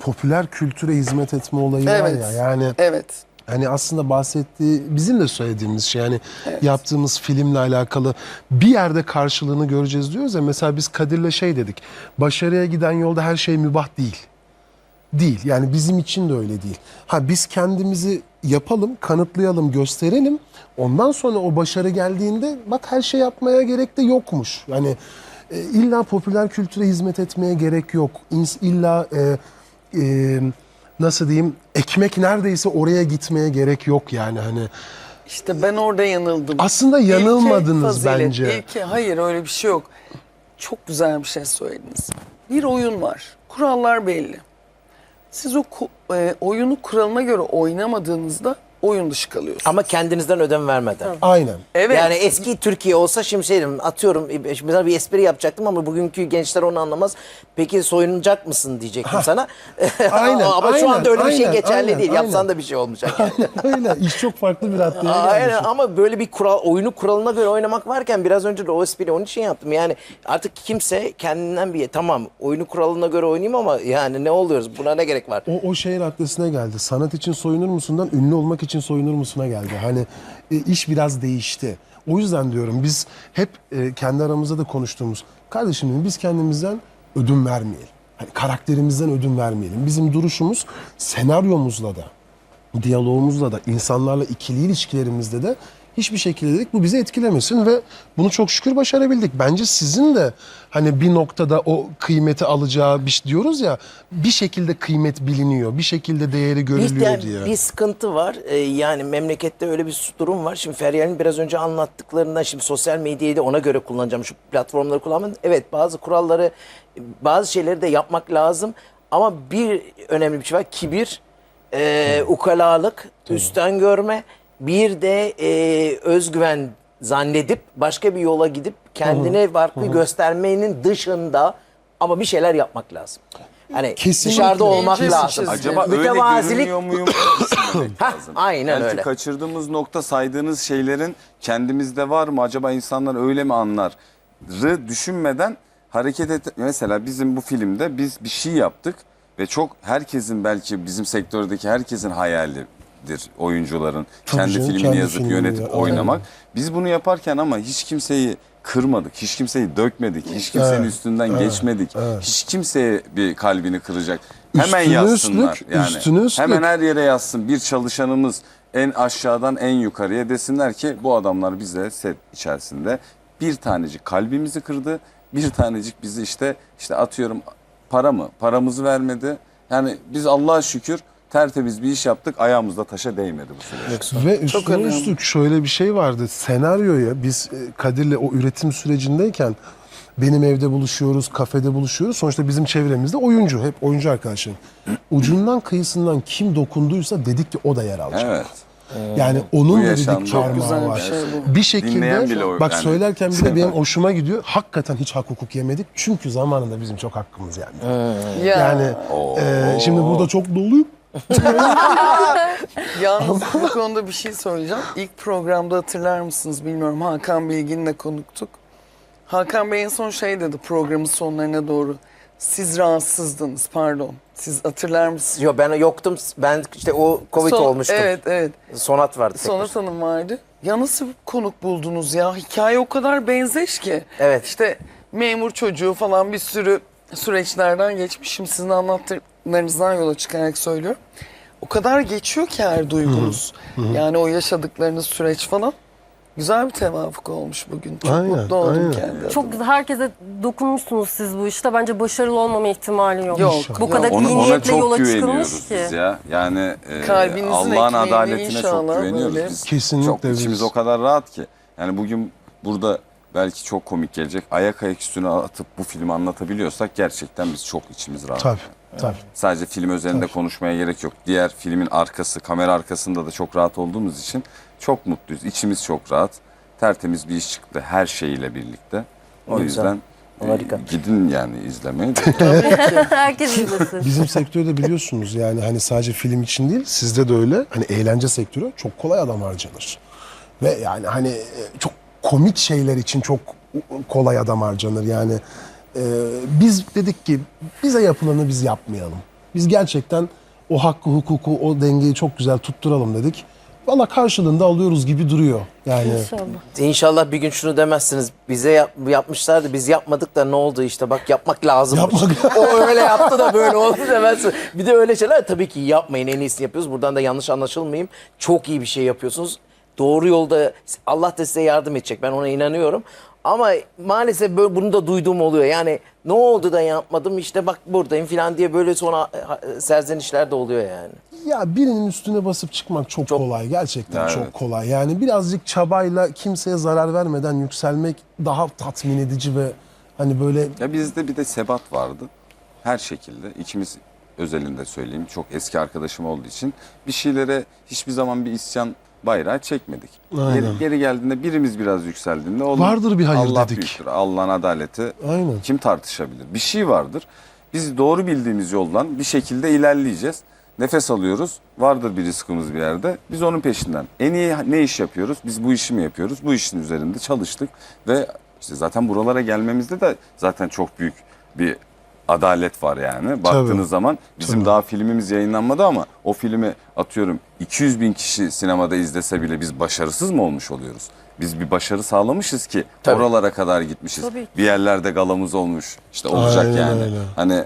popüler kültüre hizmet etme olayı var Evet. ya. Yani Evet. hani aslında bahsettiği bizim de söylediğimiz şey yani yaptığımız filmle alakalı bir yerde karşılığını göreceğiz diyoruz ya mesela biz Kadir'le şey dedik başarıya giden yolda her şey mübah değil. Değil yani bizim için de öyle değil. Ha biz kendimizi yapalım, kanıtlayalım, gösterelim. Ondan sonra o başarı geldiğinde bak her şey yapmaya gerek de yokmuş. Yani e, illa popüler kültüre hizmet etmeye gerek yok. İns- İlla e, e, nasıl diyeyim ekmek neredeyse oraya gitmeye gerek yok yani hani. İşte ben orada yanıldım. Aslında İlke yanılmadınız fazilet, bence. İlke hayır öyle bir şey yok. Çok güzel bir şey söylediniz. Bir oyun var. Kurallar belli. Siz o ku- e, oyunu kuralına göre oynamadığınızda oyun dışı kalıyorsunuz. Ama kendinizden ödem vermeden. Aynen. evet. Yani eski Türkiye olsa şimdi şey derim, atıyorum mesela bir espri yapacaktım ama bugünkü gençler onu anlamaz. Peki soyunacak mısın diyecektim sana. Aynen, ama şu aynen, anda öyle bir şey aynen, geçerli aynen, değil. Yapsan aynen. da bir şey olmayacak yani. Öyle iş çok farklı bir raddeye Aynen ama böyle bir kural, oyunu kuralına göre oynamak varken biraz önce de o espriyi onun için yaptım. Yani artık kimse kendinden bir tamam oyunu kuralına göre oynayayım ama yani ne oluyoruz buna ne gerek var? O, o şey raddesine geldi. Sanat için soyunur musundan ünlü olmak için soyunur musuna geldi. Hani e, iş biraz değişti. O yüzden diyorum biz hep e, kendi aramızda da konuştuğumuz kardeşim dedim, biz kendimizden ödün vermeyelim. Hani karakterimizden ödün vermeyelim. Bizim duruşumuz senaryomuzla da, diyalogumuzla da, insanlarla ikili ilişkilerimizde de hiçbir şekilde dedik bu bizi etkilemesin ve bunu çok şükür başarabildik. Bence sizin de hani bir noktada o kıymeti alacağı bir şey diyoruz ya bir şekilde kıymet biliniyor, bir şekilde değeri Bir, görülüyor yani diye. bir sıkıntı var. Ee, yani memlekette öyle bir durum var. Şimdi Feryal'in biraz önce anlattıklarından şimdi sosyal medyayı da ona göre kullanacağım. Şu platformları kullanmam. Evet bazı kuralları, bazı şeyleri de yapmak lazım. Ama bir önemli bir şey var. Kibir, e, ukalalık, üstten görme. Bir de e, özgüven zannedip başka bir yola gidip kendine farklı göstermenin dışında ama bir şeyler yapmak lazım. Hani Kesinlikle. dışarıda olmak İnce lazım. çizgi. Acaba öyle Mütevazilik- görünüyor muyum? Düşünmemek Hah, lazım. aynen Belki öyle. kaçırdığımız nokta saydığınız şeylerin kendimizde var mı? Acaba insanlar öyle mi anlar? Rı düşünmeden hareket et. Mesela bizim bu filmde biz bir şey yaptık ve çok herkesin belki bizim sektördeki herkesin hayalidir oyuncuların Tabii kendi canım, filmini kendi yazıp filmini yönetip ya, oynamak. aynen. Biz bunu yaparken ama hiç kimseyi kırmadık, hiç kimseyi dökmedik, hiç kimsenin Evet, üstünden evet, geçmedik. evet. Hiç kimseye bir kalbini kıracak. Hemen Üstüne yazsınlar üstlük, yani. üstüne üstlük. Hemen her yere yazsın. Bir çalışanımız en aşağıdan en yukarıya desinler ki bu adamlar bize set içerisinde bir tanecik kalbimizi kırdı. Bir tanecik bizi işte işte atıyorum para mı? Paramızı vermedi. Yani biz Allah'a şükür tertemiz bir iş yaptık. Ayağımızda taşa değmedi bu süreç. Ve üstüne üstlük şöyle bir şey vardı. Senaryoya biz e, Kadir'le o üretim sürecindeyken benim evde buluşuyoruz, kafede buluşuyoruz. Sonuçta bizim çevremizde oyuncu, hep oyuncu arkadaşlarım. Ucundan kıyısından kim dokunduysa dedik ki o da yer alacak. Evet. Yani onun da dedik parmağı var. şey bu. Bir şekilde bile o- bak yani. söylerken bile benim hoşuma gidiyor. Hakikaten hiç hak hukuk yemedik. Çünkü zamanında bizim çok hakkımız yani. Ya, Yani e, şimdi burada çok doluyum. yalnız bu konuda bir şey söyleyeceğim. İlk programda hatırlar mısınız bilmiyorum. Hakan Bilgin'le konuktuk. Hakan Bey en son şey dedi programın sonlarına doğru. Siz rahatsızdınız pardon. Siz hatırlar mısınız? Yok ben yoktum. Ben işte o Covid Son- olmuştum. Evet evet. Sonat vardı. tek Sonat Hanım vardı. Ya nasıl konuk buldunuz ya? Hikaye o kadar benzeş ki. Evet. İşte memur çocuğu falan bir sürü süreçlerden geçmişim. Sizin anlattıklarınızdan yola çıkarak söylüyorum. O kadar geçiyor ki her duygunuz. Yani o yaşadıklarınız süreç falan. Güzel bir tevafuk olmuş bugün. Çok Aynen, mutlu oldum aynen. kendi adıma. Çok. Herkese dokunmuşsunuz siz bu işte. Bence başarılı olmama ihtimali yok. Yok, Bu yok. kadar Ona, iyi ona niyetle çok yola çıkılmış ki. biz ya. Yani e, Allah'ın adaletine inşallah çok güveniyoruz böyle. biz. Kesinlikle Çok, biz. içimiz o kadar rahat ki. Yani bugün burada belki çok komik gelecek. Ayak ayak üstüne atıp bu filmi anlatabiliyorsak gerçekten biz çok içimiz rahat. Tabii, tabii. Sadece film üzerinde konuşmaya gerek yok. Diğer filmin arkası, kamera arkasında da çok rahat olduğumuz için çok mutluyuz. İçimiz çok rahat. Tertemiz bir iş çıktı her şeyiyle birlikte. O Ne yüzden güzel. Harika. e, gidin yani izlemeye. Herkes izlesin. Bizim sektörde biliyorsunuz yani hani sadece film için değil sizde de öyle. Hani eğlence sektörü çok kolay adam harcanır. Ve yani hani e, çok komik şeyler için çok kolay adam harcanır. Yani e, biz dedik ki bize yapılanı biz yapmayalım. Biz gerçekten o hakkı, hukuku, o dengeyi çok güzel tutturalım dedik. Valla karşılığında alıyoruz gibi duruyor. Yani İnşallah. İnşallah bir gün şunu demezsiniz. Bize yap- yapmışlardı biz yapmadık da ne oldu işte bak yapmak lazım. Yapmak- o öyle yaptı da böyle oldu demezsin. Bir de öyle şeyler tabii ki yapmayın en iyisini yapıyoruz. Buradan da yanlış anlaşılmayayım. Çok iyi bir şey yapıyorsunuz. Doğru yolda Allah da size yardım edecek ben ona inanıyorum. Ama maalesef böyle bunu da duyduğum oluyor. Yani ne oldu da yapmadım işte bak buradayım falan diye böyle sonra serzenişler de oluyor yani. ya birinin üstüne basıp çıkmak çok, kolay. Gerçekten Evet. çok kolay. Yani birazcık çabayla kimseye zarar vermeden yükselmek daha tatmin edici ve hani böyle Ya bizde bir de sebat vardı. Her şekilde ikimiz özelinde söyleyeyim. Çok eski arkadaşım olduğu için bir şeylere hiçbir zaman bir isyan bayrağı çekmedik. Aynen. Geri, geri geldiğinde birimiz biraz yükseldiğinde oğlum, Vardır bir hayır Allah dedik. büyüktür. Allah'ın adaleti Aynen. kim tartışabilir? Bir şey vardır. Biz doğru bildiğimiz yoldan bir şekilde ilerleyeceğiz. Nefes alıyoruz. Vardır bir rızkımız bir yerde. Biz onun peşinden. En iyi ne iş yapıyoruz? Biz bu işi mi yapıyoruz? Bu işin üzerinde çalıştık ve işte zaten buralara gelmemizde de zaten çok büyük bir adalet var yani. Baktığınız zaman bizim daha filmimiz yayınlanmadı ama o filmi atıyorum 200 bin kişi sinemada izlese bile biz başarısız mı olmuş oluyoruz? Biz bir başarı sağlamışız ki Tabii. oralara kadar gitmişiz. Tabii. Bir yerlerde galamız olmuş. İşte olacak Aynen yani. öyle. Hani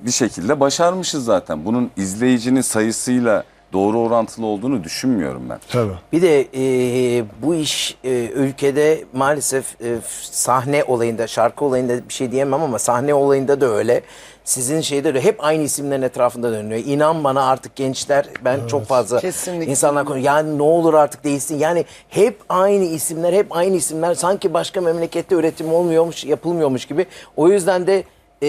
bir şekilde başarmışız zaten. Bunun izleyicinin sayısıyla doğru orantılı olduğunu düşünmüyorum ben. tabii. Bir de e, bu iş e, ülkede maalesef e, sahne olayında, şarkı olayında bir şey diyemem ama sahne olayında da öyle. Sizin şeyde de hep aynı isimlerin etrafında dönüyor. İnan bana artık gençler ben çok fazla Kesinlikle. insanlar konu yani ne olur artık değilsin. Yani hep aynı isimler, hep aynı isimler sanki başka memlekette üretim olmuyormuş, yapılmıyormuş gibi. O yüzden de e,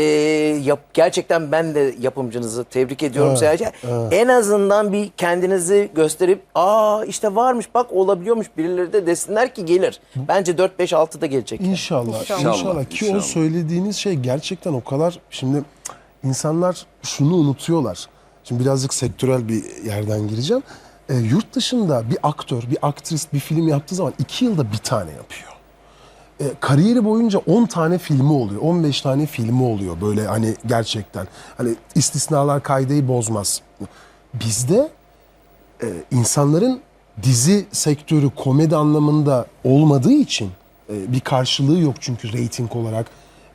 yap, gerçekten ben de yapımcınızı tebrik ediyorum sadece. En azından bir kendinizi gösterip aa işte varmış bak olabiliyormuş birileri de desinler ki gelir. Bence 4 5 6 da gelecek. İnşallah, İnşallah. inşallah, ki İnşallah. o söylediğiniz şey gerçekten o kadar şimdi insanlar şunu unutuyorlar. Şimdi birazcık sektörel bir yerden gireceğim. E, yurt dışında bir aktör, bir aktris bir film yaptığı zaman iki yılda bir tane yapıyor. E, kariyeri boyunca 10 tane filmi oluyor, 15 tane filmi oluyor böyle hani gerçekten. Hani istisnalar kaideyi bozmaz. Bizde e, insanların dizi sektörü komedi anlamında olmadığı için e, bir karşılığı yok çünkü reyting olarak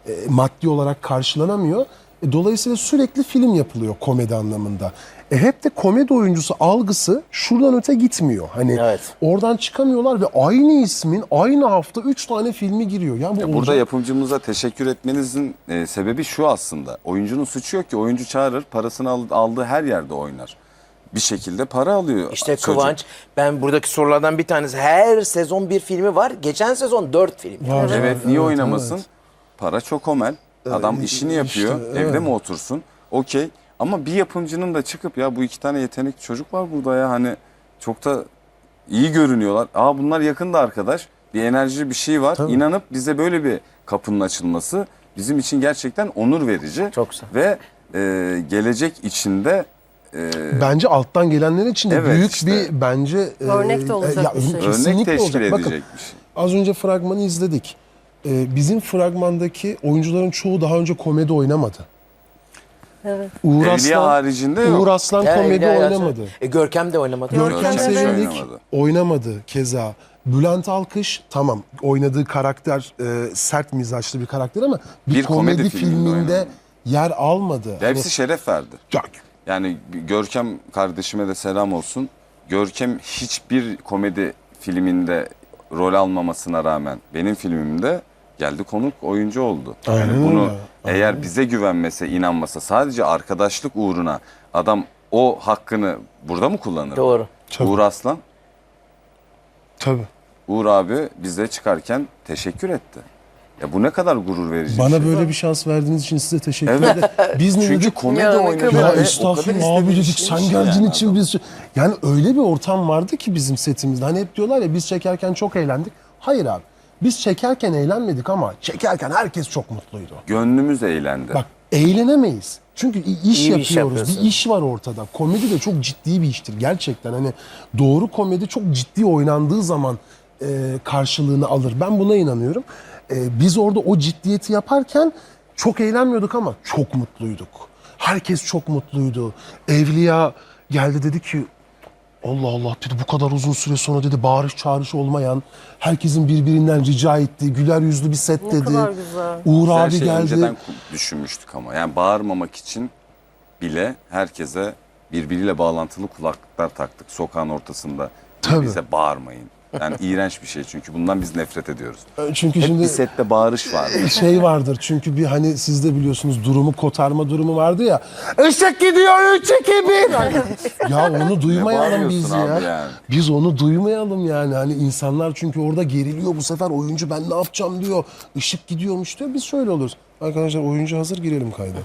e, maddi olarak karşılanamıyor. E, dolayısıyla sürekli film yapılıyor komedi anlamında. E, hep de komedi oyuncusu algısı şuradan öte gitmiyor. Hani Evet. oradan çıkamıyorlar ve aynı ismin aynı hafta 3 tane filmi giriyor. Ya bu Ya burada olacak- yapımcımıza teşekkür etmenizin e, sebebi şu aslında. Oyuncunun suçu yok ki. Oyuncu çağırır, parasını al- aldığı her yerde oynar. Bir şekilde para alıyor. İşte çocuk. Kıvanç ben buradaki sorulardan bir tanesi her sezon bir filmi var. Geçen sezon 4 film. Var, Evet, niye evet, oynamasın? evet. Para çok omel. Adam Ee, işini yapıyor. işte, Evde evet. mi otursun? Okey. Ama bir yapımcının da çıkıp ya bu iki tane yetenekli çocuk var burada ya hani çok da iyi görünüyorlar. Aa bunlar yakında arkadaş. Bir enerji bir şey var. Tabii. İnanıp bize böyle bir kapının açılması bizim için gerçekten onur verici. Çok güzel. Ve e, gelecek içinde e, Bence alttan gelenler için de Evet, büyük işte. bir bence e, Örnek de olacak bir şey. örnek kesinlikle teşkil olacak. Bakın bir şey. Az önce fragmanı izledik. Ee, bizim fragmandaki oyuncuların çoğu daha önce komedi oynamadı. Evet. Uğur Evliya Aslan, haricinde yok. Uğur Aslan Ya, komedi oynamadı. E, Görkem de oynamadı. Görkem Görkem evet. Sevindik Oynamadı. oynamadı keza. Bülent Alkış tamam oynadığı karakter e, sert mizaçlı bir karakter ama bir, Bir komedi, komedi filminde filminde oynamadı. yer almadı. Ve Hepsi şeref verdi. Hani- Ya, Yani Görkem kardeşime de selam olsun. Görkem hiçbir komedi filminde rol almamasına rağmen benim filmimde geldi konuk oyuncu oldu. Aynen yani bunu öyle. eğer bize güvenmese, inanmasa sadece arkadaşlık uğruna adam o hakkını burada mı kullanır? Doğru. Tabii. Uğur Aslan, tabii. Uğur abi bize çıkarken teşekkür etti. Ya bu ne kadar gurur verici Bana şey. böyle bir şans verdiğiniz için size teşekkür Evet. ederim. Biz ne Çünkü dedik? komedi Ya oynadı. estağfurullah abi dedik şey sen geldiğin yani için adam. biz... Yani öyle bir ortam vardı ki bizim setimizde. Hani hep diyorlar ya biz çekerken çok eğlendik. Hayır abi. Biz çekerken eğlenmedik ama çekerken herkes çok mutluydu. Gönlümüz eğlendi. Bak eğlenemeyiz. Çünkü iş İyi bir iş yapıyoruz. yapıyorsun. bir iş var ortada. Komedi de çok ciddi bir iştir gerçekten. Hani doğru komedi çok ciddi oynandığı zaman e, karşılığını alır. Ben buna inanıyorum. E, biz orada o ciddiyeti yaparken çok eğlenmiyorduk ama çok mutluyduk. Herkes çok mutluydu. Evliya geldi dedi ki Allah Allah dedi bu kadar uzun süre sonra dedi bağırış çağrış olmayan herkesin birbirinden rica ettiği güler yüzlü bir set Ne dedi. kadar güzel. Uğur Her abi şeyi geldi. önceden düşünmüştük ama. Yani bağırmamak için bile herkese birbiriyle bağlantılı kulaklıklar taktık sokağın ortasında. Tabii. Bize bağırmayın. Yani iğrenç bir şey çünkü bundan biz nefret ediyoruz. Çünkü Hep şimdi bir sette bağırış var. şey vardır çünkü bir hani siz de biliyorsunuz durumu kotarma durumu vardı ya. Işık gidiyor 3 2 1. ya onu duymayalım biz bağırıyorsun ya. abi yani? Biz onu duymayalım yani. Hani insanlar çünkü orada geriliyor bu sefer oyuncu ben ne yapacağım diyor. Işık gidiyormuş diyor. Biz şöyle oluruz. Arkadaşlar oyuncu hazır girelim kayda.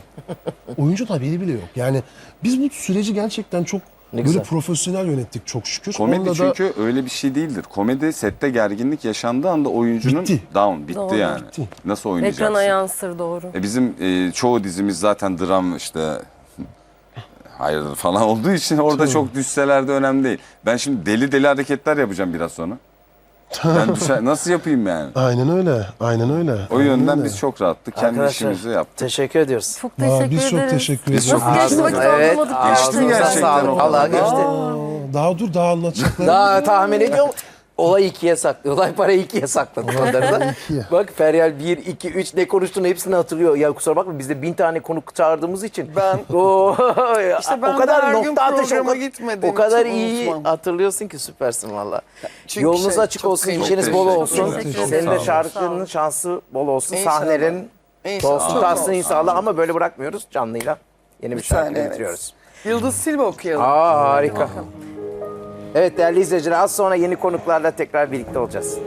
oyuncu da biri bile yok. Yani biz bu süreci gerçekten çok böyle güzel. profesyonel yönettik çok şükür. Komedi Onda da- çünkü öyle bir şey değildir. Komedi sette gerginlik yaşandığı anda oyuncunun Bitti. down bitti Doğru. yani. Bitti. Nasıl oynayacaksın? Ekrana yansır doğru. E bizim e, çoğu dizimiz zaten dram işte hayırdır falan olduğu için orada çok düşseler de önemli değil. Ben şimdi deli deli hareketler yapacağım biraz sonra. Ben düşer, nasıl yapayım yani? Aynen öyle. Aynen öyle. O aynen yönden öyle. biz çok rahattık. Kendi Arkadaşlar işimizi yaptık. teşekkür ediyoruz. Çok Aa, teşekkür biz çok ederiz. teşekkür çok Nasıl geçti vakit Evet, anlamadık ağzınıza gerçekten. kadar. geçti. Aa, Daha dur daha anlatacaklarım. Daha tahmin ediyorum. Olay ikiye saklı. Olay parayı ikiye sakladı onları da. İkiye. Bak Feryal 1, 2, 3 ne konuştuğunu hepsini hatırlıyor. Ya kusura bakma biz de bin tane konuk çağırdığımız için. Ben- Oo, İşte ben o kadar her nokta atışı o, kadar- iyi unutmam. hatırlıyorsun ki süpersin valla. Yolunuz şey, açık olsun, işiniz bol olsun. Senin de şarkının şansı bol olsun. Sahnelerin olsun olsun. inşallah ama böyle bırakmıyoruz canlıyla. Yeni bir, Bir şarkı saniye, evet. bitiriyoruz. Yıldız Silva okuyalım. Aa harika. Evet değerli izleyiciler az sonra yeni konuklarla tekrar birlikte olacağız.